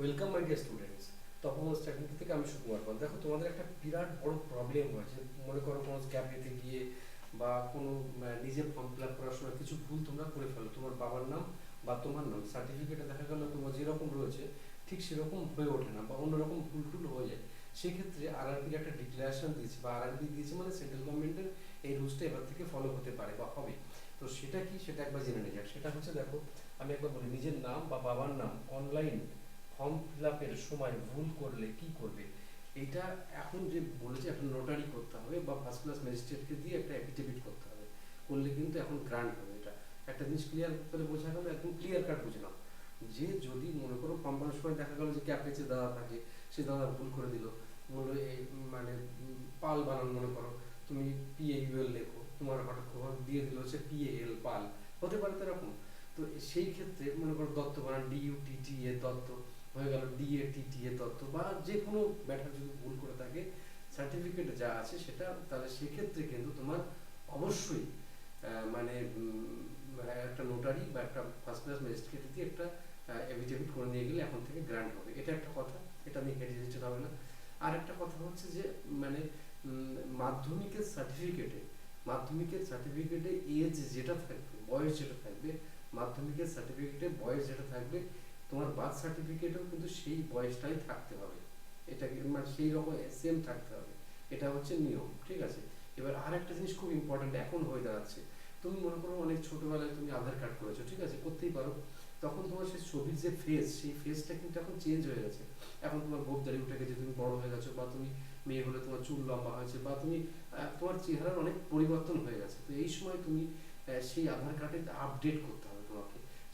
Welcome my dear students Tapoman study থেকে আমি সুকুমার পাল। দেখো, তোমাদের একটা বিরাট বড় প্রবলেম হয়েছে মনে করো কোনো স্ক্যাপ পেতে গিয়ে বা কোনো নিজের ফর্ম ফিল আপ করার সময় কিছু ভুল তোমরা করে ফেলো। তোমার বাবার নাম বা তোমার নাম সার্টিফিকেটে দেখা গেল তোমার যেরকম রয়েছে, ঠিক সেরকম হয়ে ওঠে না বা অন্যরকম ভুল টুল হয়ে যায়। সেক্ষেত্রে আরআরবির একটা ডিক্লারেশন দিয়েছে বা আরআরবি দিয়েছে মানে সেন্ট্রাল গভর্নমেন্টের এই রুলসটা এবার থেকে ফলো হতে পারে বা হবে। তো সেটা কি? সেটা একবার জেনে নিয়ে যাক। সেটা হচ্ছে, দেখো, আমি একবার বলি, নিজের নাম বা বাবার নাম অনলাইন ফর্ম ফিল আপের সময় ভুল করলে কি করবে? এটা এখন যে বলেছে একটা নোটারি করতে হবে বা ফার্স্ট ক্লাস ম্যাজিস্ট্রেটকে দিয়ে একটা অ্যাফিডেভিট করতে হবে। করলে কিন্তু এখন গ্রান্ট হবে এটা। একটা জিনিস ক্লিয়ার করে বোঝা গেল, একদম ক্লিয়ার কাট বুঝলাম যে যদি মনে করো ভরার সময় দেখা গেল যে ক্যাপেছে দাদা থাকে, সে দাদা ভুল করে দিল বলল এই মানে পাল বানান মনে করো, তুমি পিএ ইউএল লেখো, তোমার হঠাৎ খবর দিয়ে দিল হচ্ছে পিএল পাল। হতে পারে তো এরকম। তো সেই ক্ষেত্রে মনে করো দত্ত বানান ডিইউটিটি দত্ত। হয়ে গেল ডিএটিটি এ দত্ত বা যে কোনো ব্যাটার যদি ভুল করে থাকে সার্টিফিকেট যা আছে সেটা, তাহলে সেক্ষেত্রে কিন্তু তোমার অবশ্যই মানে একটা নোটারি বা একটা ফার্স্ট ক্লাস ম্যাজিস্ট্রেট দিয়ে একটা এভিডেভিট করে নিয়ে গেলে এখন থেকে গ্রান্ট হবে। এটা একটা কথা, এটা নিয়ে হেজিটেট হবে না। আর একটা কথা হচ্ছে যে মানে মাধ্যমিকের সার্টিফিকেটে মাধ্যমিকের সার্টিফিকেটে এজ যেটা থাকবে, বয়স যেটা থাকবে, মাধ্যমিকের সার্টিফিকেটে বয়স যেটা থাকবে তোমার বার্থ সার্টিফিকেটেও কিন্তু সেই বয়সটাই থাকতে হবে। এটা কি- মানে সেই রকম সেম থাকতে হবে। এটা হচ্ছে নিয়ম, ঠিক আছে? এবার আর একটা জিনিস খুব ইম্পর্ট্যান্ট এখন হয়ে দাঁড়াচ্ছে। তুমি মনে করো অনেক ছোটবেলায় তুমি আধার কার্ড করেছ, ঠিক আছে? করতেই পারো। তখন তোমার সেই ছবির যে ফেস সেই ফেসটা কিন্তু এখন চেঞ্জ হয়ে গেছে। এখন তোমার গোপদারি উঠে গেছে তুমি বড় হয়ে গেছো বা তুমি মেয়ে হলে তোমার চুল লম্বা হয়েছে বা তুমি তোমার চেহারার অনেক পরিবর্তন হয়ে গেছে। তো এই সময় তুমি সেই আধার কার্ডে আপডেট করতে হবে।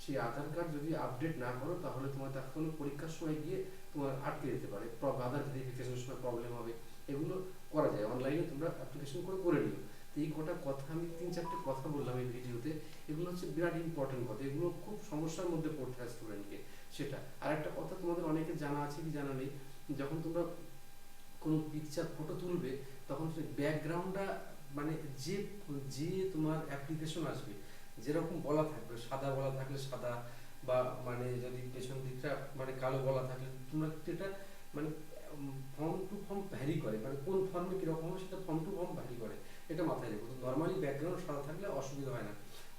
সেই আধার কার্ড যদি আপডেট না করো, তাহলে তোমার তখন পরীক্ষার সময় গিয়ে তোমার আটকে যেতে পারে। আধার ভেরিফিকেশনের সময় প্রবলেম হবে। এগুলো করা যায়। অনলাইনে তোমরা অ্যাপ্লিকেশন করে করে নিও। তো এই কটা কথা আমি, তিন চারটে কথা বললাম এই ভিডিওতে এগুলো হচ্ছে বিরাট ইম্পর্টেন্ট কথা। এগুলো খুব সমস্যার মধ্যে পড়তে হয় স্টুডেন্টকে সেটা। আর একটা কথা তোমাদের অনেকে জানা আছে কি জানা নেই? যখন তোমরা কোনো পিকচার ফটো তুলবে, তখন সেই ব্যাকগ্রাউন্ডটা মানে যে যে তোমার অ্যাপ্লিকেশন আসবে যেরকম বলা থাকবে, সাদা বলা থাকলে সাদা বা মানে যদি পেছন দিকটা মানে কালো বলা থাকলে, তোমরা যেটা মানে ফর্ম টু ফর্ম ভ্যারি করে। মানে কোন ফর্মে কীরকম হবে সেটা ফর্ম টু ফর্ম ভ্যারি করে। এটা মাথায় রেখো। নর্মালি ব্যাকগ্রাউন্ড সাদা থাকলে অসুবিধা হয় না।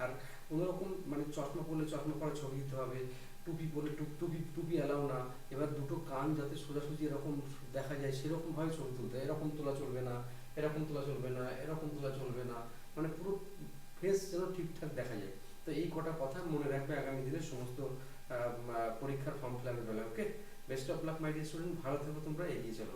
আর কোনো রকম মানে চশমা পরলে চশমা পরা ছবি দিতে হবে, টুপি পরে টুপ, টুপি টুপি অ্যালাউ না। এবার দুটো কান যাতে সোজাসুজি এরকম দেখা যায় সেরকমভাবে ছবি তুলতে। এরকম তোলা চলবে না, এরকম তোলা চলবে না, এরকম তোলা চলবে না। মানে পুরো ফেস যেন ঠিকঠাক দেখা যায়। তো এই কটা কথা মনে রাখবে আগামী দিনে সমস্ত পরীক্ষার ফর্ম ফিল আপের বেলা okay best of luck my dear student ভালো থেকো তোমরা, এগিয়ে চলো।